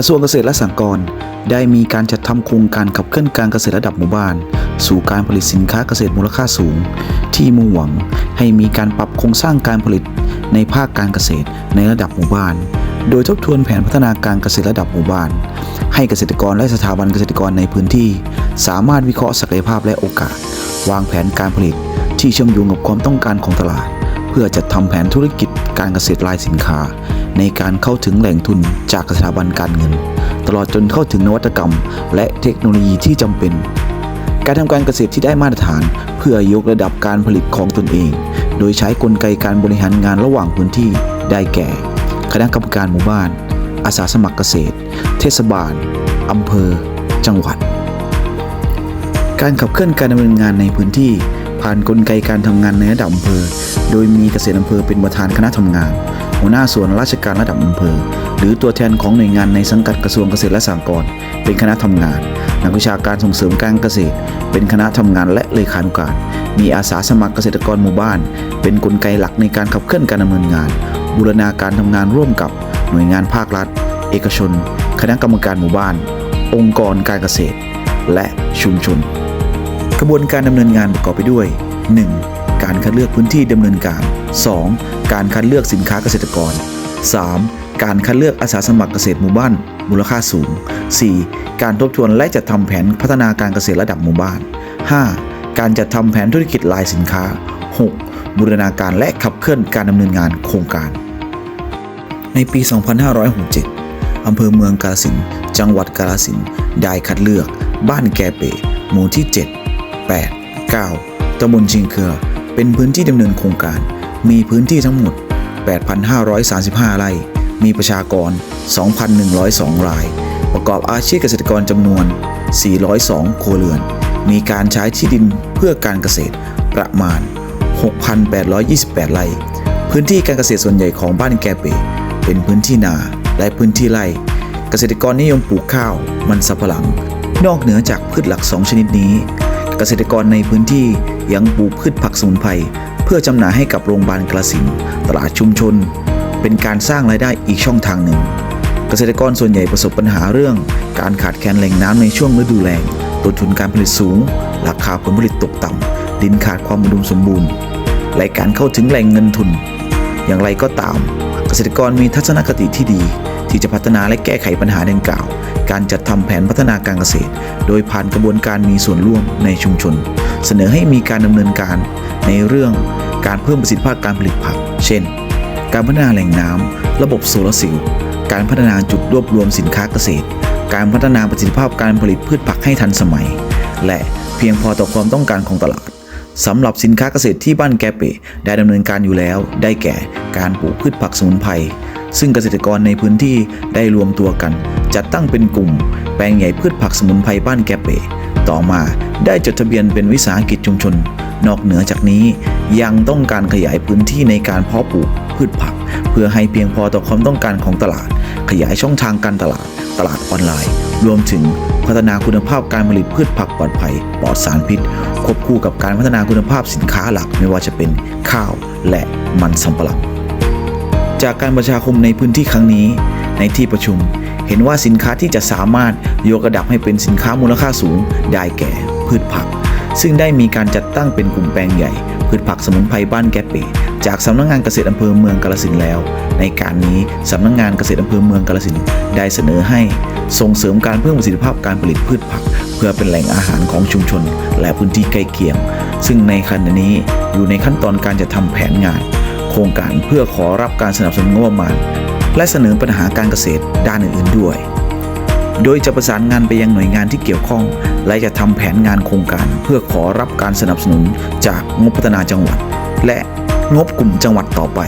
กระทรวงเกษตรและสหกรณ์ได้มีการจัดทำโครงการขับเคลื่อนการเกษตรระดับหมู่บ้าน สู่การผลิตสินค้าเกษตรมูลค่าสูง ที่มุ่งหวังให้มีการปรับโครงสร้างการผลิตในภาคการเกษตรในระดับหมู่บ้าน โดยทบทวนแผนพัฒนาการเกษตรระดับหมู่บ้าน ให้เกษตรกรและสถาบันเกษตรกรในพื้นที่ สามารถวิเคราะห์ศักยภาพและโอกาส วางแผนการผลิตที่เชื่อมโยงกับความต้องการของตลาด เพื่อจัดทำแผนธุรกิจการเกษตรรายสินค้า ในการเข้าถึงแหล่งทุนจากสถาบันการเงิน ตลอดจนเข้าถึงนวัตกรรม และเทคโนโลยีที่จำเป็น การทำการเกษตรที่ได้มาตรฐาน เพื่อยกระดับการผลิตของตนเอง โดยใช้กลไกการบริหารงานระหว่างพื้นที่ได้แก่ คณะกรรมการหมู่บ้าน อาสาสมัครเกษตร เทศบาลอำเภอ จังหวัด การขับเคลื่อนการดำเนินงานในพื้นที่ ผ่านกลไกการทำงานในระดับอำเภอ โดยมีเกษตรอำเภอเป็นประธานคณะทำงาน หัวหน้าส่วนราชการระดับอำเภอ หรือตัวแทนของหน่วยงานในสังกัดกระทรวงเกษตรและสหกรณ์เป็นคณะทำงาน นักวิชาการส่งเสริมการเกษตร เป็นคณะทำงานและเลขานุการ มีอาสาสมัครเกษตรกรหมู่บ้าน เป็นกลไกหลักในการขับเคลื่อนการดำเนินงาน บูรณาการทำงานร่วมกับหน่วยงานภาครัฐ เอกชน คณะกรรมการหมู่บ้าน องค์กรการเกษตร และชุมชน กระบวนการดำเนินงานประกอบไปด้วย 1. การคัดเลือกพื้นที่ดำเนินการ 2. การคัดเลือกสินค้าเกษตรกร 3. การคัดเลือกอาสาสมัครเกษตรหมู่บ้าน มูลค่าสูง 4. การทบทวนและจัดทำแผนพัฒนาการเกษตรระดับหมู่บ้าน 5. การจัดทำแผนธุรกิจรายสินค้า 6. บูรณาการและขับเคลื่อนการดำเนินงานโครงการ ในปี 2567อำเภอเมืองกาฬสิน จังหวัดกาฬสิน ได้คัดเลือก บ้านแกเปหมู่ที่ 7 8 9ตำบลชิงเครือเป็นพื้นที่ดำเนินโครงการ มีพื้นที่ทั้งหมด 8,535 ไร่ มีประชากร 2,102 ราย ประกอบอาชีพเกษตรกรจำนวน 402ครัวเรือน มีการใช้ที่ดินเพื่อการเกษตรประมาณ 6,828 ไร่ พื้นที่การเกษตรส่วนใหญ่ของบ้านแกเป เป็นพื้นที่นาและพื้นที่ไร่ เกษตรกรนิยมปลูกข้าว มันสำปะหลัง นอกเหนือจากพืชหลัก2ชนิดนี้ เกษตรกรในพื้นที่ยังปลูกพืชผักสมุนไพรเพื่อจำหน่ายให้กับโรงพยาบาลกระสินตลาดชุมชน เป็นการสร้างรายได้อีกช่องทางหนึ่ง เกษตรกรส่วนใหญ่ประสบปัญหาเรื่อง การขาดแคลนแหล่งน้ำในช่วงฤดูแล้งต้นทุนการผลิตสูง ราคาผลผลิตตกต่ำดินขาดความอุดมสมบูรณ์และการเข้าถึงแหล่งเงินทุน อย่างไรก็ตาม เกษตรกรมีทัศนคติที่ดี ที่จะพัฒนาและแก้ไขปัญหาดังกล่าว การจัดทำแผนพัฒนาการเกษตร โดยผ่านกระบวนการมีส่วนร่วมในชุมชน เสนอให้มีการดำเนินการในเรื่องการเพิ่มประสิทธิภาพการผลิตผัก เช่น การพัฒนาแหล่งน้ำระบบโซลาร์เซลล์การพัฒนาจุดรวบรวมสินค้าเกษตร การพัฒนาประสิทธิภาพการผลิตพืชผักให้ทันสมัย และเพียงพอต่อความต้องการของตลาดสำหรับสินค้าเกษตรที่บ้านแกเปได้ดำเนินการอยู่แล้ว ได้แก่การปลูกพืชผักสมุนไพร ซึ่งเกษตรกรในพื้นที่ได้รวมตัวกัน จัดตั้งเป็นกลุ่ม แปลงใหญ่พืชผักสมุนไพรบ้านแกเป ต่อมาได้จดทะเบียนเป็นวิสาหกิจชุมชน นอกเหนือจากนี้ยังต้องการขยายพื้นที่ในการเพาะปลูกพืชผัก เพื่อให้เพียงพอต่อความต้องการของตลาด ขยายช่องทางการตลาด ตลาดออนไลน์ รวมถึงพัฒนาคุณภาพการผลิตพืชผักปลอดภัยปลอดสารพิษ ควบคู่กับการพัฒนาคุณภาพสินค้าหลักไม่ว่าจะเป็นข้าวและมันสำปะหลัง จากการประชาคมในพื้นที่ครั้งนี้ ในที่ประชุม เห็นว่าสินค้าที่จะสามารถยกระดับให้เป็นสินค้ามูลค่าสูง ได้แก่ พืชผัก ซึ่งได้มีการจัดตั้งเป็นกลุ่มแปลงใหญ่ พืชผักสมุนไพรบ้านแกเปจากสำนักงานเกษตรอำเภอเมืองกาฬสินแล้ว ในการนี้สำนักงานเกษตรอำเภอเมืองกาฬสินได้เสนอให้ ส่งเสริมการเพิ่มประสิทธิภาพการผลิตพืชผัก เพื่อเป็นแหล่งอาหารของชุมชน และพื้นที่ใกล้เคียง ซึ่งในขณะนี้อยู่ในขั้นตอนการจะทำแผนงาน ครงการเพื่อขอรับการสนับสนุนงบประมาณ และเสนอปัญหาการเกษตรด้านอื่นๆด้วย โดยจะประสานงานไปยังหน่วยงานที่เกี่ยวข้อง และจะทำแผนงานโครงการ เพื่อขอรับการสนับสนุนจากงบพัฒนาจังหวัด และงบกลุ่มจังหวัดต่อไป